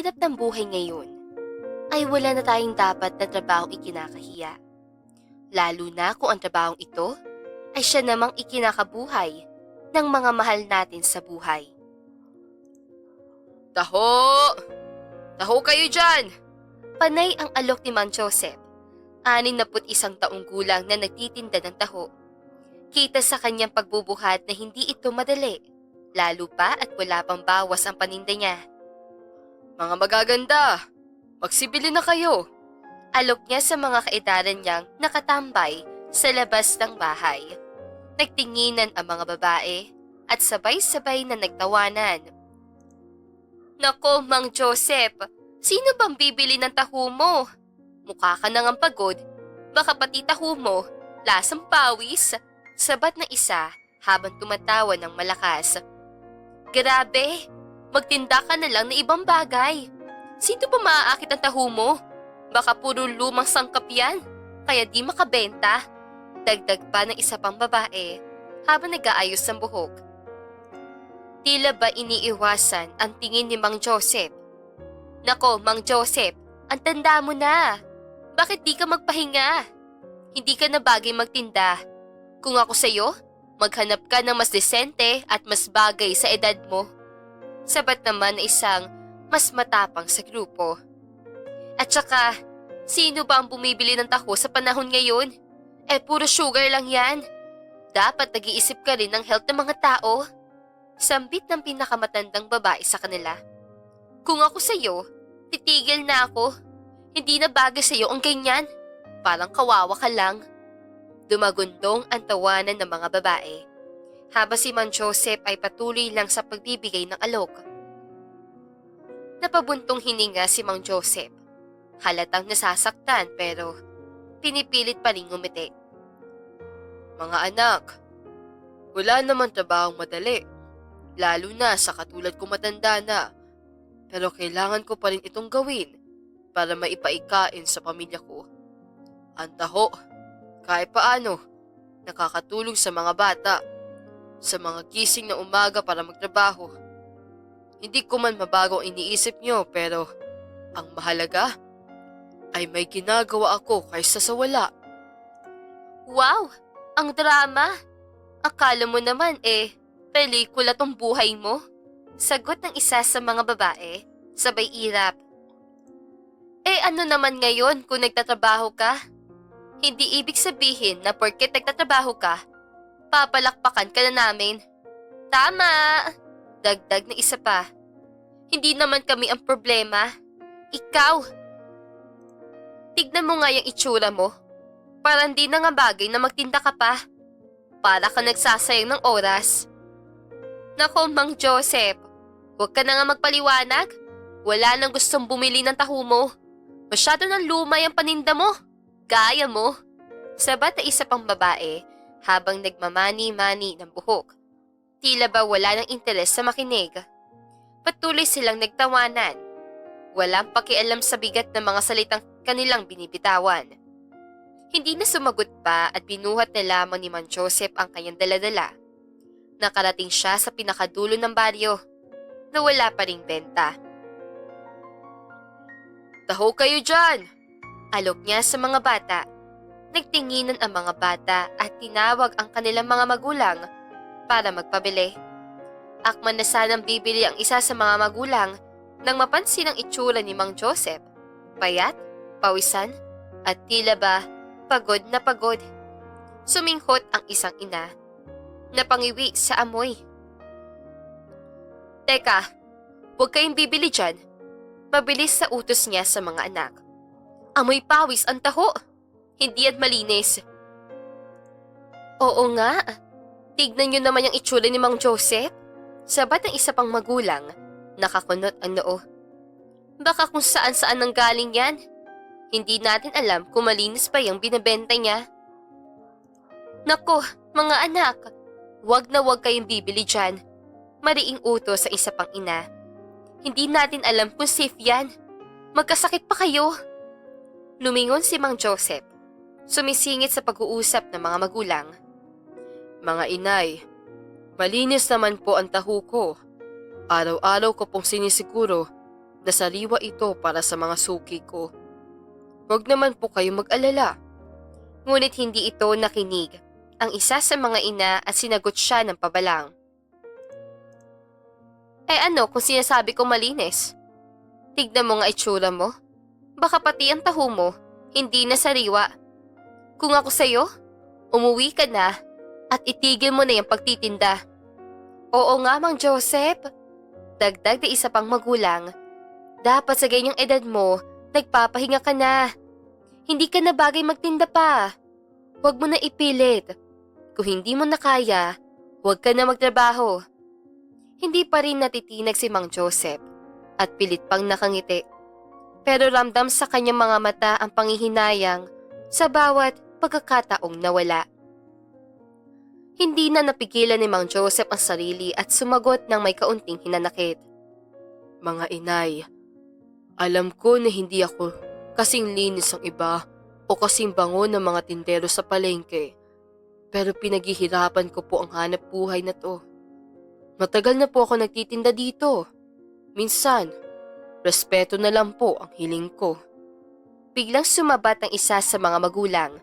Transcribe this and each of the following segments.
hirap ng buhay ngayon, ay wala na tayong dapat na trabahong ikinakahiya. Lalo na kung ang trabahong ito ay siya namang ikinakabuhay ng mga mahal natin sa buhay. Taho! Taho kayo dyan! Panay ang alok ni Mang Joseph. Isang taong gulang na nagtitinda ng taho. Kita sa kanyang pagbubuhat na hindi ito madali, lalo pa at wala pang bawas ang paninda niya. Mga magaganda, magsibili na kayo. Alok niya sa mga kaedaran niyang nakatambay sa labas ng bahay. Nagtinginan ang mga babae at sabay-sabay na nagtawanan. Nako, Mang Joseph, sino bang bibili ng taho mo? Mukha ka nang pagod. Baka pati taho mo, lasang pawis. Sabat na isa habang tumatawa ng malakas. Grabe, magtinda ka na lang ng ibang bagay. Sino ba maaakit ang taho mo? Baka puro lumang sangkap yan, kaya di makabenta. Dagdag pa ng isa pang babae habang nag-aayos ng buhok. Tila ba iniiwasan ang tingin ni Mang Joseph? Nako, Mang Joseph, ang tanda mo na. Bakit di ka magpahinga? Hindi ka na bagay magtinda. Kung ako sa'yo, maghanap ka ng mas desente at mas bagay sa edad mo. Sabat naman na isang mas matapang sa grupo. At saka, sino ba ang bumibili ng taho sa panahon ngayon? Eh puro sugar lang yan. Dapat nag-iisip ka rin ng health ng mga tao. Sambit ng pinakamatandang babae sa kanila. Kung ako sa'yo, titigil na ako. Hindi na bagay sa'yo ang ganyan. Parang kawawa ka lang. Dumagundong ang tawanan ng mga babae. Habang si Mang Joseph ay patuloy lang sa pagbibigay ng alok. Napabuntong hininga si Mang Joseph. Halatang nasasaktan pero pinipilit pa rin ngumiti. Mga anak, wala naman trabahong madali. Lalo na sa katulad ko matanda na. Pero kailangan ko pa rin itong gawin para maipaikain sa pamilya ko. Ang taho, kahit paano, nakakatulong sa mga bata, sa mga gising na umaga para magtrabaho. Hindi ko man mabago iniisip nyo pero ang mahalaga ay may ginagawa ako kaysa sa wala. Wow! Ang drama! Akala mo naman eh, pelikula tong buhay mo? Sagot ng isa sa mga babae, sabay irap. Eh ano naman ngayon kung nagtatrabaho ka? Hindi ibig sabihin na porket nagtatrabaho ka, papalakpakan ka na namin. Tama! Dagdag na isa pa. Hindi naman kami ang problema. Ikaw! Tignan mo nga yung itsura mo. Parang di na nga bagay na magtinda ka pa. Para ka nagsasayang ng oras. Nako, Mang Joseph, huwag ka na nga magpaliwanag. Wala nang gustong bumili ng taho mo. Masyado nang lumay ang paninda mo. Gaya mo. Sabat na isa pang babae habang nagmamani-mani ng buhok. Tila ba wala ng interes sa makinig. Patuloy silang nagtawanan. Walang pakialam sa bigat ng mga salitang kanilang binibitawan. Hindi na sumagot pa at binuhat na lamang ni Man Joseph ang kanyang daladala. Nakarating siya sa pinakadulo ng baryo na wala pa ring benta. Taho kayo dyan! Alok niya sa mga bata. Nagtinginan ang mga bata at tinawag ang kanilang mga magulang para magpabili. Akman na sanang bibili ang isa sa mga magulang nang mapansin ang itsura ni Mang Joseph. Payat, pawisan, at tila ba pagod na pagod. Suminghot ang isang ina. Napangiwi sa amoy. Teka, huwag kayong bibili dyan. Mabilis sa utos niya sa mga anak. Amoy pawis ang taho. Hindi at malinis. Oo nga. Tignan niyo naman yung itsura ni Mang Joseph. Sabat ng isa pang magulang, nakakunot ang noo. Baka kung saan saan nang galing yan. Hindi natin alam kung malinis pa yung binebenta niya. Nako, mga anak, wag na wag kayong bibili dyan. Mariing uto sa isa pang ina. Hindi natin alam kung safe yan. Magkasakit pa kayo. Lumingon si Mang Joseph. Sumisingit sa pag-uusap ng mga magulang. Mga inay, malinis naman po ang taho ko. Araw-araw ko pong sinisiguro Nasariwa ito para sa mga suki ko. Huwag naman po kayo mag-alala. Ngunit hindi ito nakinig ang isa sa mga ina at sinagot siya ng pabalang. Eh ano kung sinasabi ko malinis? Tignan mo nga itsura mo. Baka pati ang taho mo, hindi na sariwa. Kung ako sa'yo, umuwi ka na at itigil mo na yung pagtitinda. Oo nga, Mang Joseph. Dagdag na isa pang magulang. Dapat sa ganyang edad mo, nagpapahinga ka na. Hindi ka na bagay magtinda pa. Huwag mo na ipilit. Kung hindi mo na kaya, huwag ka na magtrabaho. Hindi pa rin natitinag si Mang Joseph at pilit pang nakangiti. Pero ramdam sa kanyang mga mata ang pangihinayang sa bawat pagkakataong nawala. Hindi na napigilan ni Mang Joseph ang sarili at sumagot ng may kaunting hinanakit. Mga inay, alam ko na hindi ako kasing linis ang iba o kasing bango ng mga tindero sa palengke. Pero pinaghihirapan ko po ang hanap buhay na to. Matagal na po ako nagtitinda dito. Minsan, respeto na lang po ang hiling ko. Biglang sumabat ang isa sa mga magulang.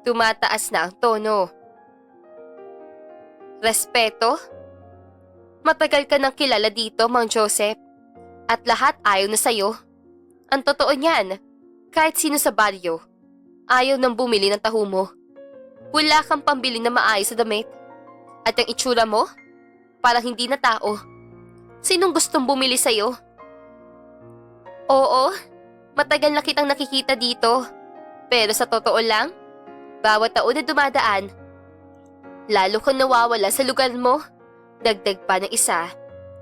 Tumataas na ang tono. Respeto? Matagal ka nang kilala dito, Mang Joseph. At lahat ayaw na sa'yo. Ang totoo niyan, kahit sino sa baryo, ayaw nang bumili ng taho mo. Wala kang pambili na maayos sa damit. At ang itsura mo, parang hindi na tao. Sinong gustong bumili sa'yo? Oo, matagal na kitang nakikita dito. Pero sa totoo lang, bawat taon na dumadaan, lalo kang nawawala sa lugar mo. Dagdag pa ng isa,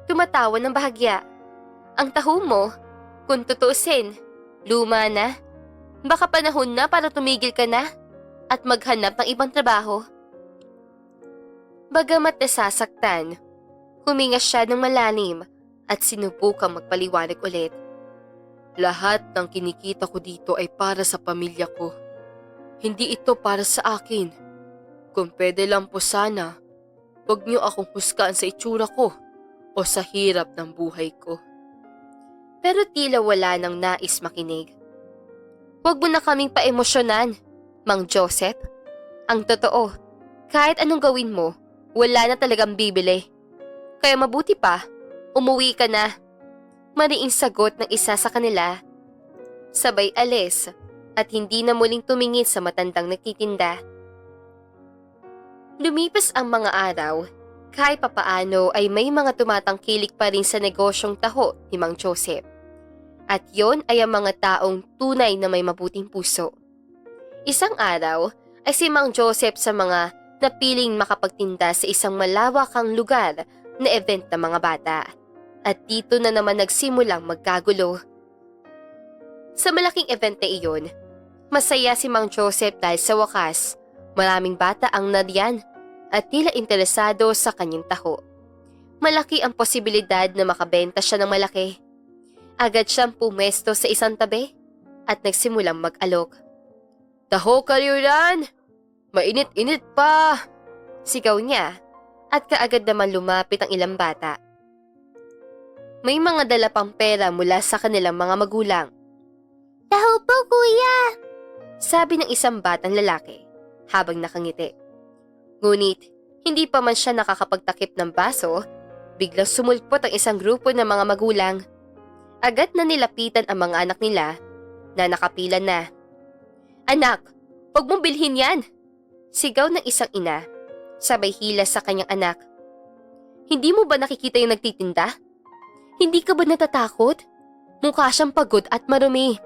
tumatawa ng bahagya. Ang taho mo, kung tutusin, luma na. Baka panahon na para tumigil ka na at maghanap ng ibang trabaho. Bagamat nasasaktan, huminga siya ng malalim at sinubukang magpaliwanag ulit. Lahat ng kinikita ko dito ay para sa pamilya ko. Hindi ito para sa akin. Kung pwede lang po sana, huwag niyo akong husgaan sa itsura ko o sa hirap ng buhay ko. Pero tila wala nang nais makinig. Huwag mo na kaming paemosyonan, Mang Joseph. Ang totoo, kahit anong gawin mo, wala na talagang bibili. Kaya mabuti pa, umuwi ka na. Mariing sagot ng isa sa kanila. Sabay alis at hindi na muling tumingin sa matandang nagtitinda. Lumipas ang mga araw, kahit papaano ay may mga tumatangkilik pa rin sa negosyong taho ni Mang Joseph. At yon ay ang mga taong tunay na may mabuting puso. Isang araw ay si Mang Joseph sa mga napiling makapagtinda sa isang malawakang lugar na event ng mga bata. At dito na naman nagsimulang magkagulo. Sa malaking event na iyon, masaya si Mang Joseph dahil sa wakas, maraming bata ang nariyan at tila interesado sa kanyang taho. Malaki ang posibilidad na makabenta siya ng malaki. Agad siyang pumesto sa isang tabi at nagsimulang mag-alok. Taho kayo yan! Mainit-init pa! Sigaw niya at kaagad naman lumapit ang ilang bata. May mga dala pang pera mula sa kanilang mga magulang. Taho po kuya! Sabi ng isang batang lalaki habang nakangiti. Ngunit hindi pa man siya nakakapagtakip ng baso, biglang sumulpot ang isang grupo ng mga magulang. Agad na nilapitan ang mga anak nila na nakapila na. Anak, huwag mong bilhin yan! Sigaw ng isang ina, sabay hila sa kanyang anak. Hindi mo ba nakikita yung nagtitinda? Hindi ka ba natatakot? Mukha siyang pagod at marumi.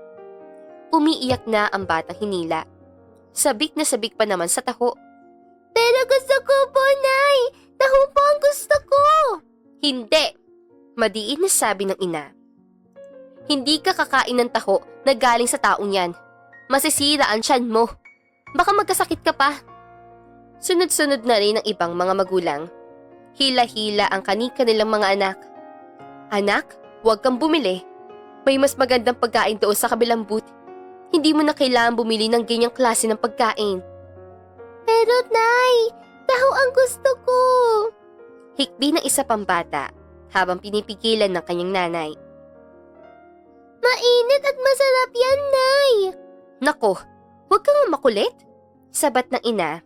Umiiyak na ang batang hinila. Sabik na sabik pa naman sa taho. Pero gusto ko po, Nay! Taho po ang gusto ko! Hindi! Madiin na sabi ng ina. Hindi ka kakain ng taho na galing sa taong yan. Masisira ang tiyan mo. Baka magkasakit ka pa. Sunod-sunod na rin ang ibang mga magulang. Hila-hila ang kanika nilang mga anak. Anak, huwag kang bumili. May mas magandang pagkain doon sa kabilang booth. Hindi mo na kailangan bumili ng ganyang klase ng pagkain. Pero Nay, taho ang gusto ko. Hikbi ng isa pang bata habang pinipigilan ng kanyang nanay. Mainit at masarap yan, Nay. Nako, huwag kang makulit. Sabat ng ina.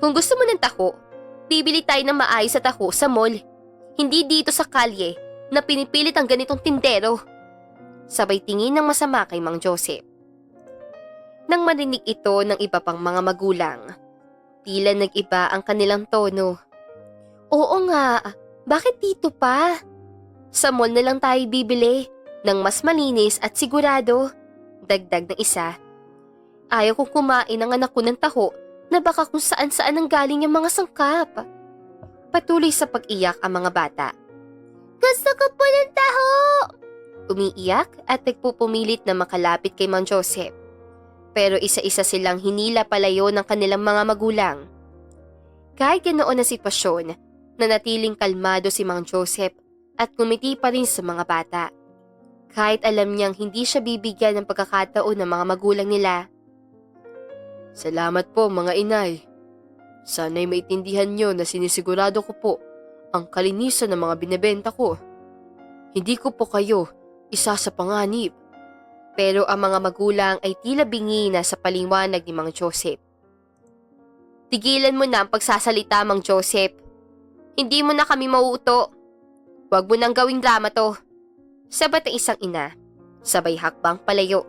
Kung gusto mo ng taho, bibili tayo ng maayos sa taho sa mall. Hindi dito sa kalye na pinipilit ang ganitong tindero. Sabay tingin ng masama kay Mang Joseph. Nang marinig ito ng iba pang mga magulang, tila nag-iba ang kanilang tono. Oo nga, bakit dito pa? Sa mall na lang tayo bibili ng mas malinis at sigurado. Dagdag ng isa. Ayaw kong kumain ng anak ko ng taho na baka kung saan saan ang galing yung mga sangkap. Patuloy sa pag-iyak ang mga bata. Gusto ko po ng taho! Umiiyak at nagpupumilit na makalapit kay Mang Joseph. Pero isa-isa silang hinila palayo ng kanilang mga magulang. Kahit ganoon ang sitwasyon, nanatiling kalmado si Mang Joseph at kumiti pa rin sa mga bata. Kahit alam niyang hindi siya bibigyan ng pagkakataon ng mga magulang nila. Salamat po mga inay. Sana'y maitindihan niyo na sinisigurado ko po ang kalinisan ng mga binebenta ko. Hindi ko po kayo isa sa panganib. Pero ang mga magulang ay tila bingi na sa paliwanag ni Mang Joseph. Tigilan mo na ang pagsasalita, Mang Joseph. Hindi mo na kami mauuto. Huwag mo nang gawing drama to. Sabat ang isang ina, sabay hakbang palayo.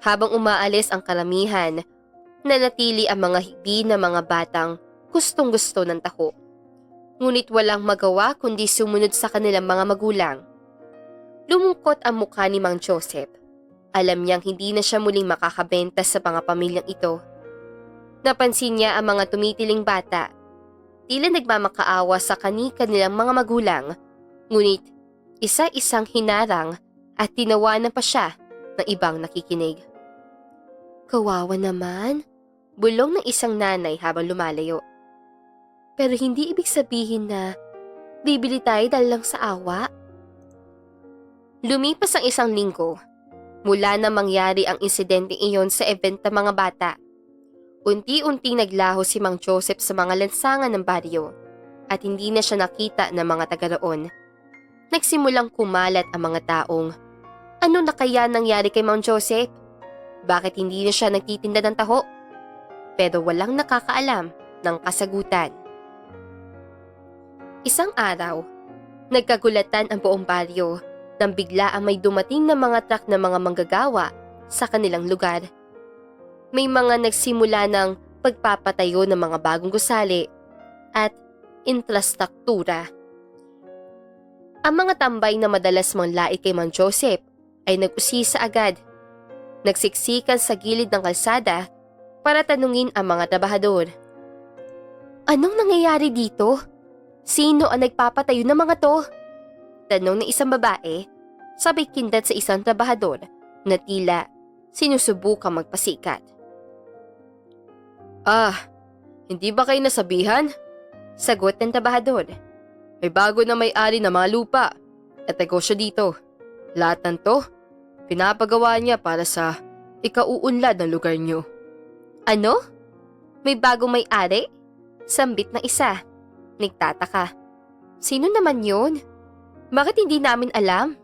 Habang umaalis ang karamihan, nanatili ang mga higbi na mga batang gustong gusto ng taho. Ngunit walang magawa kundi sumunod sa kanilang mga magulang. Lumungkot ang mukha ni Mang Joseph. Alam niyang hindi na siya muling makakabenta sa mga pamilyang ito. Napansin niya ang mga tumitiling bata. Tila nagmamakaawa sa kani-kanilang mga magulang. Ngunit isa-isang hinarang at tinawanan pa siya ng ibang nakikinig. Kawawa naman, bulong ng isang nanay habang lumalayo. Pero hindi ibig sabihin na bibili tayo dahil lang sa awa. Lumipas ang isang linggo mula na mangyari ang insidente iyon sa event ng mga bata. Unti-unting naglaho si Mang Joseph sa mga lansangan ng baryo at hindi na siya nakita ng mga taga roon. Nagsimulang kumalat ang mga taong, ano na kaya nangyari kay Mang Joseph? Bakit hindi na siya nagtitinda ng taho? Pero walang nakakaalam ng kasagutan. Isang araw, nagkagulatan ang buong baryo nang bigla ang may dumating na mga truck ng mga manggagawa sa kanilang lugar. May mga nagsimula ng pagpapatayo ng mga bagong gusali at infrastruktura. Ang mga tambay na madalas manglait kay Mang Joseph ay nag-usisa agad. Nagsiksikan sa gilid ng kalsada para tanungin ang mga trabahador. Anong nangyayari dito? Sino ang nagpapatayo ng mga to? Tanong ng isang babae, sabay kindat sa isang trabahador na tila sinusubukang magpasikat. Ah, hindi ba kayo nasabihan? Sagot ng trabahador. May bago na may-ari na mga lupa at negosyo dito. Lahat ng to, pinapagawa niya para sa ikauunlad ng lugar niyo. Ano? May bagong may-ari? Sambit ng isa. Nagtataka. Sino naman yun? Bakit hindi namin alam?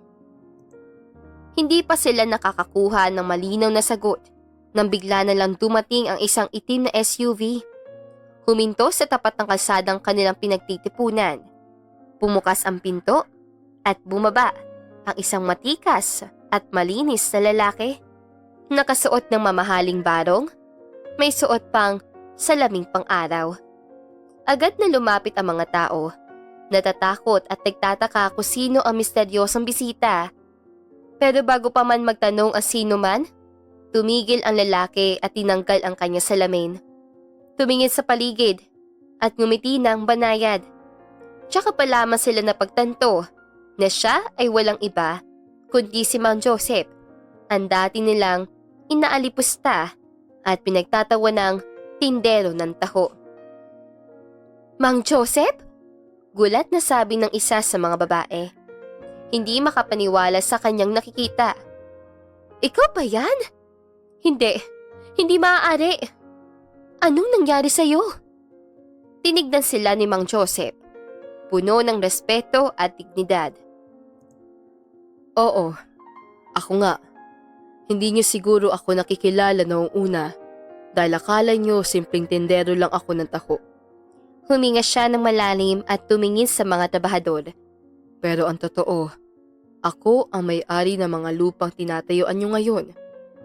Hindi pa sila nakakakuha ng malinaw na sagot nang bigla na lang dumating ang isang itim na SUV. Huminto sa tapat ng kalsadang kanilang pinagtitipunan. Pumukas ang pinto at bumaba ang isang matikas at malinis na lalaki. Nakasuot ng mamahaling barong, may suot pang salaming pang-araw. Agad na lumapit ang mga tao. Natatakot at nagtataka kung sino ang misteryosong bisita. Pero bago pa man magtanong ang sino man, tumigil ang lalaki at tinanggal ang kanya salamin. Tumingin sa paligid at ngumiti ng banayad. Tsaka pa lamang sila napagtanto na siya ay walang iba kundi si Mang Joseph, ang dati nilang inaalipusta at pinagtatawa ng tindero ng taho. Mang Joseph? Gulat na sabi ng isa sa mga babae. Hindi makapaniwala sa kanyang nakikita. Ikaw ba yan? Hindi. Hindi maaari. Anong nangyari sa'yo? Tinignan sila ni Mang Joseph. Puno ng respeto at dignidad. Oo. Ako nga, hindi niyo siguro ako nakikilala noong una dahil akala niyo simpleng tendero lang ako ng taho. Huminga siya ng malalim at tumingin sa mga trabahador. Pero ang totoo, ako ang may-ari ng mga lupang tinatayuan niyo ngayon,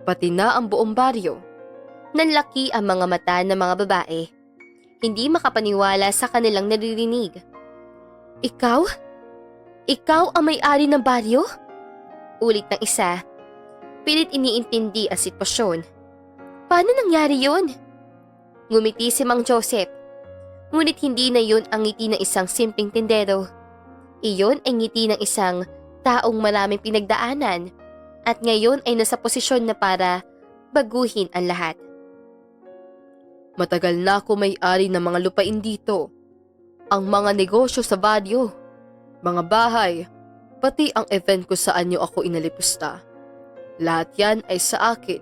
pati na ang buong baryo. Nanlaki ang mga mata ng mga babae. Hindi makapaniwala sa kanilang naririnig. Ikaw? Ikaw ang may-ari ng baryo? Ulit ng isa. Pilit iniintindi ang sitwasyon. Paano nangyari yun? Ngumiti si Mang Joseph. Ngunit hindi na yun ang ngiti ng isang simpleng tindero. Iyon ay ngiti ng isang taong maraming pinagdaanan at ngayon ay nasa posisyon na para baguhin ang lahat. Matagal na ako may-ari ng mga lupain dito. Ang mga negosyo sa baryo, mga bahay, pati ang event ko saan niyo ako inalipusta. Lahat yan ay sa akin.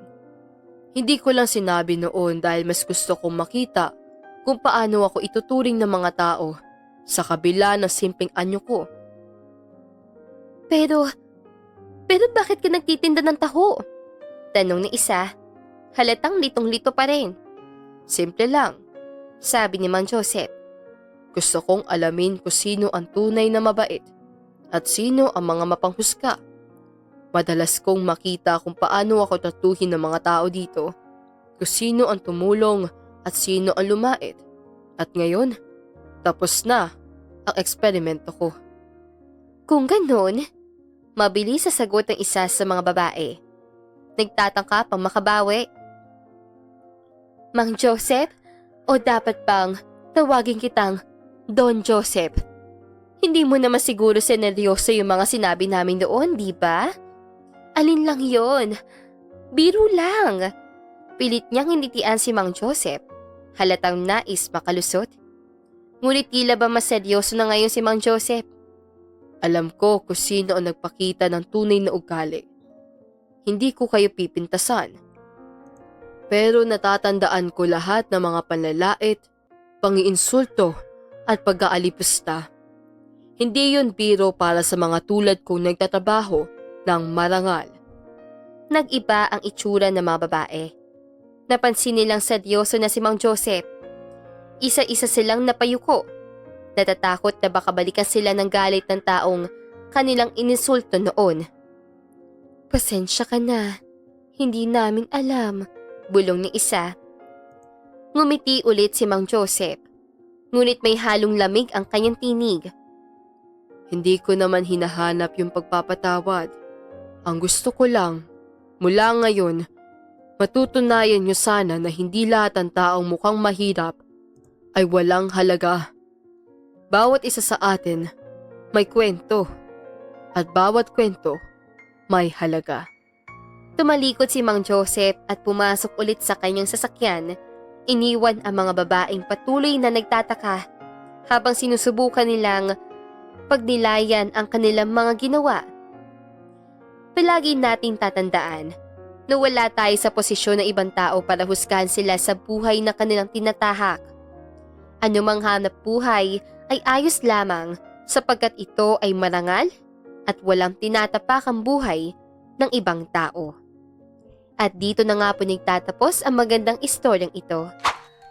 Hindi ko lang sinabi noon dahil mas gusto kong makita kung paano ako ituturing ng mga tao sa kabila ng simpleng anyo ko. Pero, pero bakit ka nagtitinda ng taho? Tanong ni isa. Halatang litong-lito pa rin. Simple lang. Sabi ni Mang Joseph. Gusto kong alamin kung sino ang tunay na mabait at sino ang mga mapanghusga. Madalas kong makita kung paano ako tatuhin ng mga tao dito, kung sino ang tumulong at sino ang lumait. At ngayon, tapos na ang eksperimento ko. Kung ganun, mabilis sa sagot ng isa sa mga babae. Nagtatangka pang makabawi. Mang Joseph, o dapat bang tawagin kitang Don Joseph? Hindi mo naman siguro seneryoso yung mga sinabi namin doon, di ba? Alin lang yon? Biro lang. Pilit niyang hinitian si Mang Joseph. Halatang nais makalusot. Ngunit tila ba mas seryoso na ngayon si Mang Joseph? Alam ko kung sino ang nagpakita ng tunay na ugali. Hindi ko kayo pipintasan. Pero natatandaan ko lahat ng mga panlalait, pangiinsulto at pag-aalipusta. Hindi yun biro para sa mga tulad kong nagtatrabaho ng marangal. Nag-iba ang itsura ng mga babae. Napansin nilang seryoso na si Mang Joseph. Isa-isa silang napayuko. Natatakot na baka balikan sila ng galit ng taong kanilang ininsulto noon. Pasensya ka na. Hindi namin alam. Bulong ni isa. Ngumiti ulit si Mang Joseph. Ngunit may halong lamig ang kanyang tinig. Hindi ko naman hinahanap yung pagpapatawad. Ang gusto ko lang, mula ngayon, matutunayan niyo sana na hindi lahat ng taong mukhang mahirap ay walang halaga. Bawat isa sa atin may kwento at bawat kwento may halaga. Tumalikod si Mang Joseph at pumasok ulit sa kanyang sasakyan. Iniwan ang mga babaeng patuloy na nagtataka habang sinusubukan nilang pagnilayan ang kanilang mga ginawa. Palagi nating tatandaan na wala tayo sa posisyon ng ibang tao para husgahan sila sa buhay na kanilang tinatahak. Anumang hanap buhay ay ayos lamang sapagkat ito ay marangal at walang tinatapakang buhay ng ibang tao. At dito na nga po nagtatapos ang magandang istoryang ito.